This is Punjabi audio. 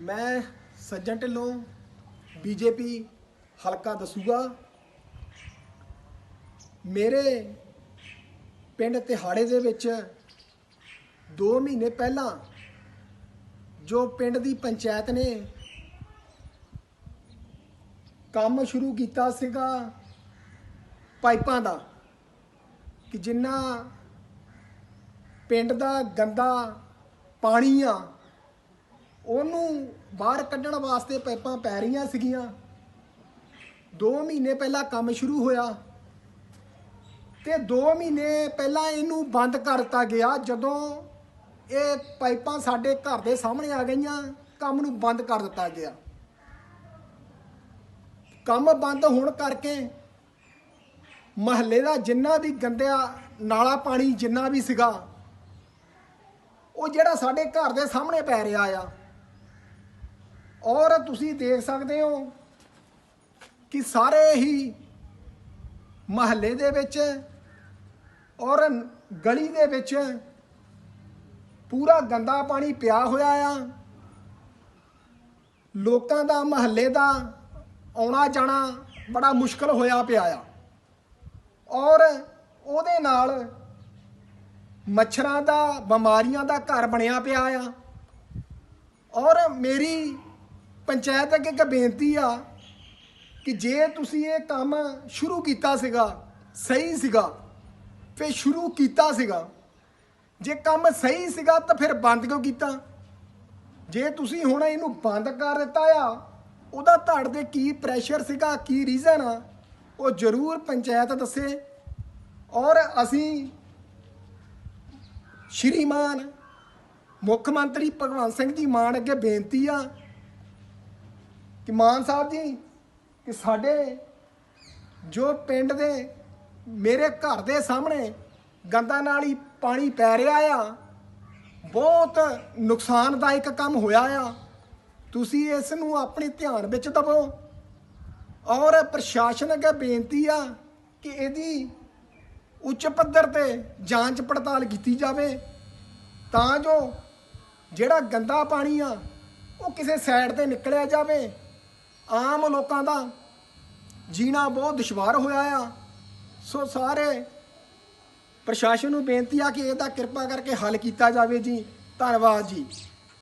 ਮੈਂ ਸੱਜਣ ਢਿੱਲੋਂ ਬੀਜੇਪੀ ਹਲਕਾ ਦਸੂਗਾ ਮੇਰੇ ਪਿੰਡ ਤਿਹਾੜੇ ਦੇ ਵਿੱਚ 2 ਮਹੀਨੇ ਪਹਿਲਾਂ ਜੋ ਪਿੰਡ ਦੀ ਪੰਚਾਇਤ ਨੇ ਕੰਮ ਸ਼ੁਰੂ ਕੀਤਾ ਸੀਗਾ ਪਾਈਪਾਂ ਦਾ, ਕਿ ਜਿੰਨਾ ਪਿੰਡ ਦਾ ਗੰਦਾ ਪਾਣੀ ਆ ਉਹਨੂੰ ਬਾਹਰ ਕੱਢਣ ਵਾਸਤੇ ਪਾਈਪਾਂ ਪੈ ਰਹੀਆਂ ਸੀਗੀਆਂ। 2 ਮਹੀਨੇ ਪਹਿਲਾਂ ਕੰਮ ਸ਼ੁਰੂ ਹੋਇਆ ਤੇ 2 ਮਹੀਨੇ ਪਹਿਲਾਂ ਇਹਨੂੰ ਬੰਦ ਕਰ ਦਿੱਤਾ ਗਿਆ ਜਦੋਂ ਇਹ ਪਾਈਪਾਂ ਸਾਡੇ ਘਰ ਦੇ ਸਾਹਮਣੇ ਆ ਗਈਆਂ, ਕੰਮ ਨੂੰ ਬੰਦ ਕਰ ਦਿੱਤਾ ਗਿਆ। ਕੰਮ ਬੰਦ ਹੋਣ ਕਰਕੇ ਮਹੱਲੇ ਦਾ ਜਿੰਨਾ ਵੀ ਗੰਦਿਆ ਨਾਲਾ ਪਾਣੀ ਜਿੰਨਾ ਵੀ ਸੀਗਾ, ਉਹ ਜਿਹੜਾ ਸਾਡੇ ਘਰ ਦੇ ਸਾਹਮਣੇ ਪੈ ਰਿਹਾ ਆ ਔਰ ਤੁਸੀਂ ਦੇਖ ਸਕਦੇ ਹੋ ਕਿ ਸਾਰੇ ਹੀ ਮਹੱਲੇ ਦੇ ਵਿੱਚ ਔਰ ਗਲੀ ਦੇ ਵਿੱਚ ਪੂਰਾ ਗੰਦਾ ਪਾਣੀ ਪਿਆ ਹੋਇਆ ਆ। ਲੋਕਾਂ ਦਾ ਮਹੱਲੇ ਦਾ ਆਉਣਾ ਜਾਣਾ ਬੜਾ ਮੁਸ਼ਕਲ ਹੋਇਆ ਪਿਆ ਆ। ਔਰ ਉਹਦੇ ਨਾਲ ਮੱਛਰਾਂ ਦਾ, ਬਿਮਾਰੀਆਂ ਦਾ ਘਰ ਬਣਿਆ ਪਿਆ ਆ। ਔਰ ਮੇਰੀ ਪੰਚਾਇਤ ਅੱਗੇ ਇੱਕ ਬੇਨਤੀ ਆ ਕਿ ਜੇ ਤੁਸੀਂ ਇਹ ਕੰਮ ਸ਼ੁਰੂ ਕੀਤਾ ਸੀਗਾ, ਸਹੀ ਸੀਗਾ, ਫਿਰ ਸ਼ੁਰੂ ਕੀਤਾ ਸੀਗਾ, ਜੇ ਕੰਮ ਸਹੀ ਸੀਗਾ ਤਾਂ ਫਿਰ ਬੰਦ ਕਿਉਂ ਕੀਤਾ? ਜੇ ਤੁਸੀਂ ਹੁਣ ਇਹਨੂੰ ਬੰਦ ਕਰ ਦਿੱਤਾ ਆ, ਉਹਦਾ ਤੁਹਾਡੇ ਤੇ ਕੀ ਪ੍ਰੈਸ਼ਰ ਸੀਗਾ, ਕੀ ਰੀਜ਼ਨ ਆ, ਉਹ ਜ਼ਰੂਰ ਪੰਚਾਇਤ ਦੱਸੇ। ਔਰ ਅਸੀਂ ਸ਼੍ਰੀਮਾਨ ਮੁੱਖ ਮੰਤਰੀ ਭਗਵੰਤ ਸਿੰਘ ਜੀ ਮਾਨ ਅੱਗੇ ਬੇਨਤੀ ਆ ਕਿ ਮਾਨ ਸਾਹਿਬ ਜੀ, ਕਿ ਸਾਡੇ ਜੋ ਪਿੰਡ ਦੇ ਮੇਰੇ ਘਰ ਦੇ ਸਾਹਮਣੇ ਗੰਦਾ ਨਾਲ ਹੀ ਪਾਣੀ ਪੈ ਰਿਹਾ ਆ, ਬਹੁਤ ਨੁਕਸਾਨਦਾਇਕ ਕੰਮ ਹੋਇਆ ਆ। ਤੁਸੀਂ ਇਸ ਨੂੰ ਆਪਣੇ ਧਿਆਨ ਵਿੱਚ ਦਵੋ। ਔਰ ਪ੍ਰਸ਼ਾਸਨ ਅੱਗੇ ਬੇਨਤੀ ਆ ਕਿ ਇਹਦੀ ਉੱਚ ਪੱਧਰ ਤੇ ਜਾਂਚ ਪੜਤਾਲ ਕੀਤੀ ਜਾਵੇ। ਤਾਂ ਜੋ ਜਿਹੜਾ ਗੰਦਾ ਪਾਣੀ ਆ, ਉਹ ਕਿਸੇ ਸਾਈਡ ਤੇ ਨਿਕਲਿਆ ਜਾਵੇ। ਆਮ ਲੋਕਾਂ ਦਾ ਜੀਣਾ ਬਹੁਤ ਦੁਸ਼ਵਾਰ ਹੋਇਆ ਆ। ਸੋ ਸਾਰੇ ਪ੍ਰਸ਼ਾਸਨ ਨੂੰ ਬੇਨਤੀ ਆ ਕਿ ਇਹਦਾ ਕਿਰਪਾ ਕਰਕੇ ਹੱਲ ਕੀਤਾ ਜਾਵੇ ਜੀ। ਧੰਨਵਾਦ ਜੀ।